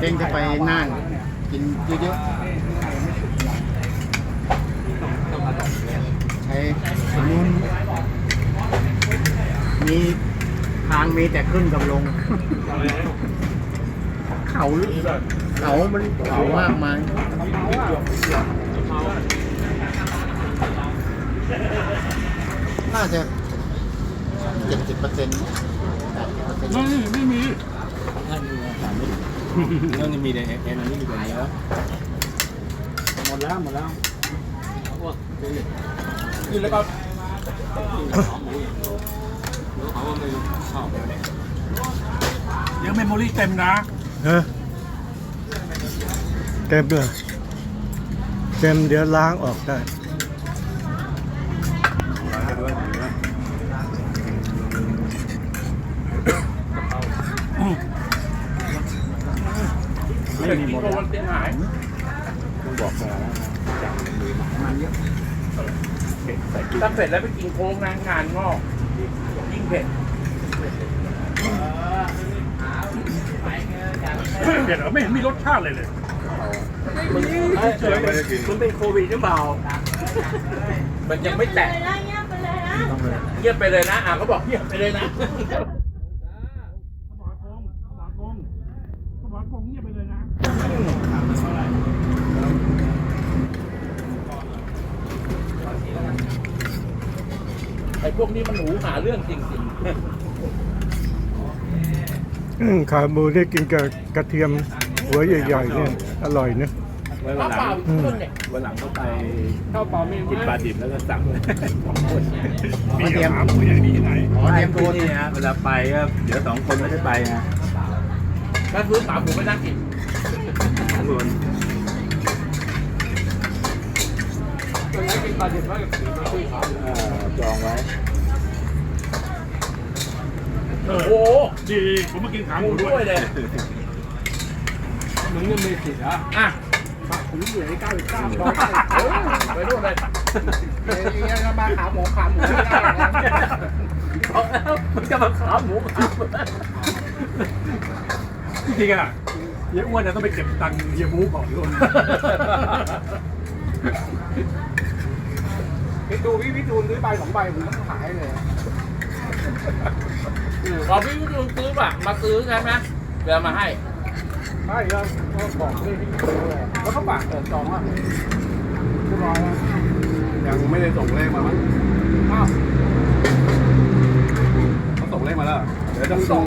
เต้งจะไปน่านกินเยอะๆใช้ถนนมีทางมีแต่ขึ้นกับลง เขาเขามันเขามากมายน่าจะเจ็ดสิบเปอร์เซ็นต์แปดสิบเปอร์เซ็นต์ เรื่องนี้มีแต่เอ็นอันนี้มีแต่เนื้อหมดแล้วหมดแล้วกินแล้วก็เดี๋ยวเมมโมรี่เต็มนะฮะเต็มเลยเต็มเดี๋ยวล้างออกได้ ไม่มีหมดวันเสียหายต้องบอกมาแล้วจับมือมามันเยอะใส่กิ๊กถ้าเสร็จแล้วไปกินโค้งนะงานงอกยิ่งเผ็ดเผ็ดเหรอไม่เห็นมีรสชาติเลยเลยมึงเฉยไม่ได้กินมันเป็นโควิดหรือเปล่า มันยังไม่แตกเลยนะเงียบไปเลยนะต้องเลยเงียบไปเลยนะอะเขาบอกเงียบไปเลยนะ พวกนี้มันหนูหาเรื่องจริงอืมขาหมูได้กินกับกระเทียมหัวใหญ่ๆเนี่ยอร่อยนะไว้ๆวัป้านหเปลัล่างอีกคนเนี่ยวันหลังก็ไปข้าวเปล่าไม่กินปลาดิบแล้วก็สั่งมีเตรียมผู้ใหญ่มีที่ไหนอ๋อเตรียมตัตัววนี่เนี่ยฮะเวลาไปก็เดี๋ยวสองคนไม่ได้ไปไงถ้าซื้อหมาผมไม่นั่งกินสองคนคนไหนกินปลาดิบมากกับสีมาซื้อเขาเอ่อจองไว้ โอ้โหดีผมมากินขาหมูด้วยเลยมึงยังไม่ติดอะอะผมเหลือเก้าสิบเก้าร้อยไปดูเลยเดี๋ยวจะมาขาหมูขาหมูไม่ได้นะเอาแล้วมึงจะมาขาหมูขาหมูจริงๆอะเฮียอ้วนจะต้องไปเก็บตังค์เฮียมูก่อนด้วยพี่ดูพี่พี่ดูซื้อใบสองใบผมต้องขายเลย พอพี่วิทูลซื้อป่ะมาซื้อใช่ไหมเดี๋ยวมาให้ไม่แล้วเขาบอกเลยพี่ดูเลยแล้วก็ฝากเปิดจองอะเรียบร้อยแล้วยังไม่ได้ส่งเลขมามั้งอ้าวเขาส่งเลขมาแล้ว เดี๋ยวต้องส่ง